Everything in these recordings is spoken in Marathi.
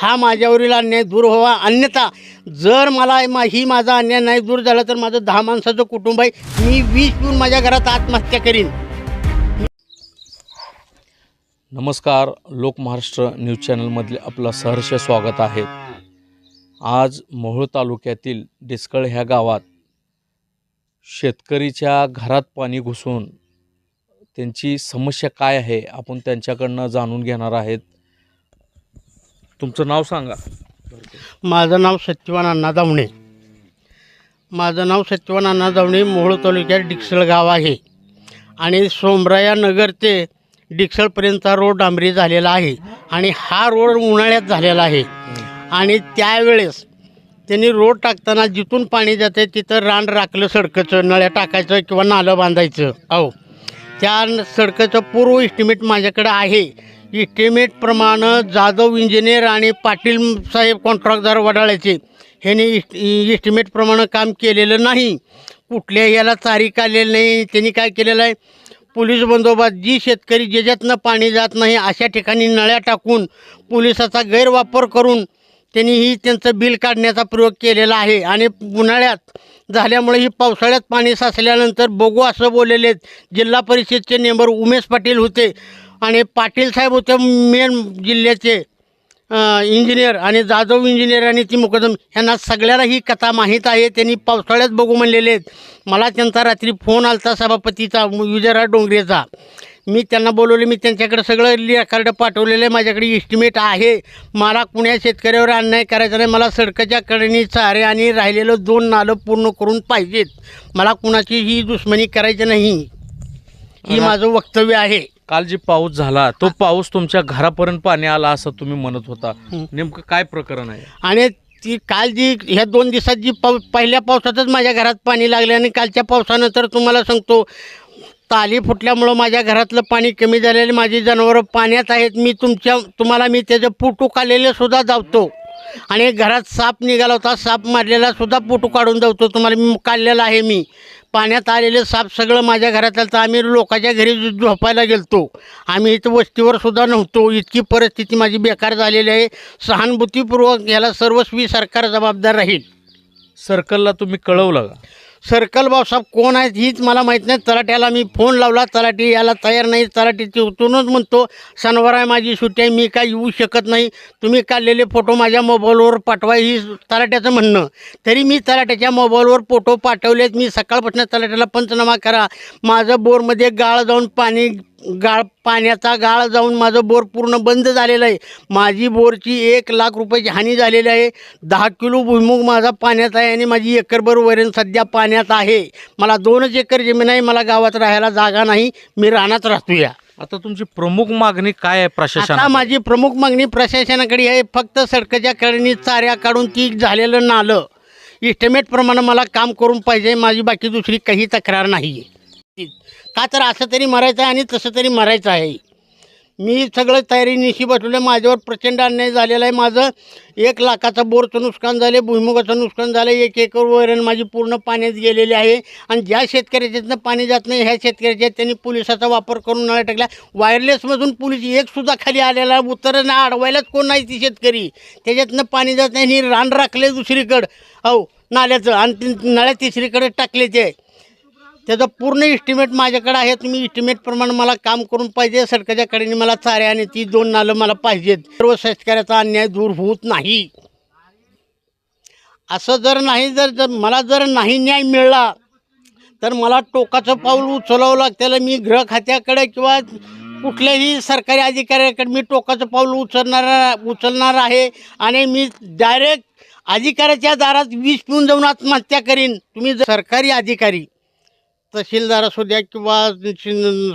हा माझ्यावरील अन्याय दूर व्हावा. अन्यथा जर मला मा ही माझा अन्याय नाही दूर झाला तर माझं दहा माणसाचं कुटुंब आहे. मी वीज पिऊन माझ्या घरात आत्महत्या करीन. नमस्कार. लोक महाराष्ट्र न्यूज चॅनलमधले आपलं सहर्ष स्वागत आहे. आज मोहोळ तालुक्यातील डिस्कळ ह्या गावात शेतकरीच्या घरात पाणी घुसून त्यांची समस्या काय आहे आपण त्यांच्याकडनं जाणून घेणार आहेत. तुमचं नाव सांगा. माझं नाव सत्यवान अण्णा दावणे. माझं नाव सत्यवान अण्णा दावणे मोहोळ तालुक्यात डिक्सळ गाव आहे. आणि सोमराया नगर ते डिक्सळपर्यंतचा रोड डांबरी झालेला आहे आणि हा रोड उन्हाळ्यात झालेला आहे. आणि त्यावेळेस त्यांनी रोड टाकताना जिथून पाणी जाते तिथं रान राखलं सडकचं नळ्या टाकायचं किंवा नालं बांधायचं. अहो त्या सडकचं पूर्व इस्टिमेट माझ्याकडे आहे. इस्टिमेटप्रमाणे जाधव इंजिनियर आणि पाटील साहेब कॉन्ट्रॅक्टदार वडाळ्याचे. ह्याने इस्ट इस्टिमेटप्रमाणे काम केलेलं नाही. कुठल्याही याला तारीख आलेली नाही. त्यांनी काय केलेलं आहे? पोलीस बंदोबस्त जी शेतकरी ज्याच्यातनं पाणी जात नाही अशा ठिकाणी नळ्या टाकून पोलिसाचा गैरवापर करून त्यांनी ही त्यांचं बिल काढण्याचा प्रयोग केलेला आहे. आणि उन्हाळ्यात झाल्यामुळे ही पावसाळ्यात पाणी साचल्यानंतर बघू असं बोललेले आहेत. जिल्हा परिषदचे मेंबर उमेश पाटील होते. आणि पाटील साहेब होते मेन जिल्ह्याचे इंजिनियर आणि जाधव इंजिनियर आणि ती मुकदम. यांना सगळ्याला ही कथा माहीत आहे. त्यांनी पावसाळ्यात बघू म्हणलेले आहेत. मला त्यांचा रात्री फोन आलता सभापतीचा विजयराव डोंगरेचा. मी त्यांना बोलवले मी त्यांच्याकडे सगळं रेकॉर्ड पाठवलेलं आहे. माझ्याकडे इस्टिमेट आहे. मला कुण्या शेतकऱ्यावर अन्याय करायचा नाही. मला सडकाच्या कडेनी चारे आणि राहिलेलं दोन नालं पूर्ण करून पाहिजेत. मला कुणाची ही दुश्मनी करायची नाही. ही. माझं वक्तव्य आहे. काल जी पाऊस झाला तो पाऊस तुमच्या घरापर्यंत पाणी आला असं तुम्ही म्हणत होता. नेमकं काय प्रकरण आहे? आणि ती काल जी ह्या दोन दिवसात जी पाऊ पहिल्या पावसातच माझ्या घरात पाणी लागले आणि कालच्या पावसानं तर तुम्हाला सांगतो ताली फुटल्यामुळं माझ्या घरातलं पाणी कमी झालेलं माझी जनावरं पाण्यात आहेत. मी तुमच्या तुम्हाला मी त्याचं फोटो काढलेले सुद्धा जावतो आणि घरात साप निघाला होता. साप मारलेला सुद्धा फोटो काढून जातो तुम्हाला मी काढलेला आहे मी. पाण्यात आलेले साप सगळं माझ्या घरात आलं तर आम्ही लोकांच्या घरी झोपायला गेलतो. आम्ही इथं वस्तीवर सुद्धा नव्हतो. इतकी परिस्थिती माझी बेकार झालेली आहे. सहानुभूतीपूर्वक याला सर्वस्वी सरकार जबाबदार राहील. सर्कलला तुम्ही कळवलं का? सर्कल भाऊसाहेब कोण आहेत हीच मला माहीत नाही. तलाट्याला मी फोन लावला तलाटी याला तयार नाही. तलाटीची उतरूनच म्हणतो शनिवार आहे माझी सुट्टी आहे मी काय येऊ शकत नाही. तुम्ही काढलेले फोटो माझ्या मोबाईलवर पाठवा ही तलाट्याचं म्हणणं. तरी मी तलाट्याच्या मोबाईलवर फोटो पाठवलेत. मी सकाळपासून तलाट्याला पंचनामा करा. माझं बोरमध्ये गाळ जाऊन पाणी गाळ पाण्याचा गाळ जाऊन माझं बोर पूर्ण बंद झालेलं आहे. माझी बोरची एक लाख रुपयाची हानी झालेली आहे. दहा किलो भुईमुग माझा पाण्यात आहे आणि माझी एकरभर वैरण सध्या पाण्यात आहे. मला दोनच एकर जमीन आहे मला गावात राहायला जागा नाही. मी रानात राहतो या आता तुमची प्रमुख मागणी काय आहे आता प्रशासनाला माझी प्रमुख मागणी प्रशासनाकडे आहे. फक्त सडकच्या कडेनी चाऱ्या काढून ती झालेलं नालं. इस्टिमेटप्रमाणे मला काम करून पाहिजे. माझी बाकी दुसरी काही तक्रार नाही आहे का तर असं तरी मरायचं आहे आणि तसं तरी मरायचं आहे. मी सगळं तयारी निशी बसवलं माझ्यावर प्रचंड अन्याय झालेला आहे. माझं एक लाखाचं बोरचं नुकसान झालं भुईमुगाचं नुकसान झालं एक एकर वैरण माझी पूर्ण पाण्यात गेलेली आहे. आणि ज्या शेतकऱ्याच्यातनं पाणी जात नाही ह्या शेतकऱ्याच्या त्यांनी पोलिसाचा वापर करून नळ्या टाकला वायरलेसमधून पोलीस एकसुद्धा खाली आलेला उतरणं अडवायलाच कोण नाही ती शेतकरी. त्याच्यातनं पाणी जात नाही आणि रान राखले दुसरीकडं. अहो नाल्याचं आणि नळ्या तिसरीकडे टाकले ते. त्याचं पूर्ण इस्टिमेट माझ्याकडे आहे. तुम्ही इस्टिमेटप्रमाणे मला काम करून पाहिजे. सरकारच्याकडेने मला चारे आणि ती दोन नालं मला पाहिजेत. सर्व शेतकऱ्याचा अन्याय दूर होत नाही. असं जर नाही जर जर मला जर नाही न्याय मिळाला तर मला टोकाचं पाऊल उचलावं लागतं मी गृह खात्याकडे किंवा कुठल्याही सरकारी अधिकाऱ्याकडे मी टोकाचं पाऊल उचलणार उचलणार आहे. आणि मी डायरेक्ट अधिकाऱ्याच्या दारात वीज पिऊन जाऊन आत्महत्या करीन. तुम्ही सरकारी अधिकारी तहसीलदार असू द्या किंवा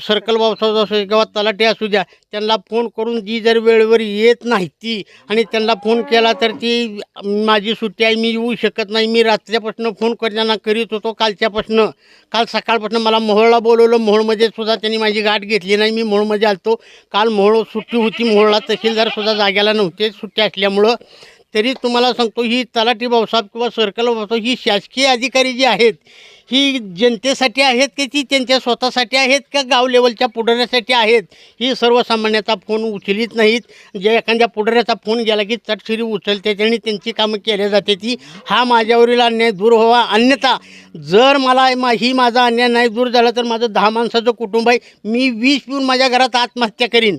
सर्कल बाबसाहेब असू द्या किंवा तलाठी असू द्या त्यांना फोन करून जी जर वेळेवर येत नाही ती आणि त्यांना फोन केला तर ती माझी सुट्टी आहे मी येऊ शकत नाही मी रात्रीपासून फोन करताना करीत होतो कालच्यापासून काल सकाळपासून मला मोहोळला बोलवलं मोहोळमध्ये सुद्धा त्यांनी माझी गाठ घेतली नाही मी मोहोळमध्ये आलतो. काल मोहोळ सुट्टी होती मोहोळला तहसीलदारसुद्धा जाग्याला नव्हते सुट्टी असल्यामुळं. तरी तुम्हाला सांगतो ही तलाठी भाऊसाहेब किंवा सर्कल भाऊसाहेब ही शासकीय अधिकारी जी आहेत ही जनतेसाठी आहेत की ती त्यांच्या स्वतःसाठी आहेत का गाव लेवलच्या पुढाऱ्यासाठी आहेत? ही सर्वसामान्याचा फोन उचलित नाहीत. जे एखाद्या पुढाऱ्याचा फोन गेला की चटशिरी उचलते आणि त्यांची कामं केली जाते ती. हा माझ्यावरील अन्याय दूर व्हावा. अन्यथा जर मला मा ही माझा अन्याय नाही दूर झाला तर माझं दहा माणसाचं कुटुंब आहे. मी वीस पिऊन माझ्या घरात आत्महत्या करीन.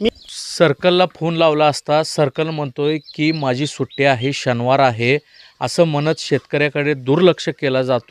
मी सर्कलला फोन लावला असता सर्कल म्हणतोय की माझी सुट्टी आहे शनिवार आहे असं म्हणत शेतकऱ्याकडे दुर्लक्ष केला जातो.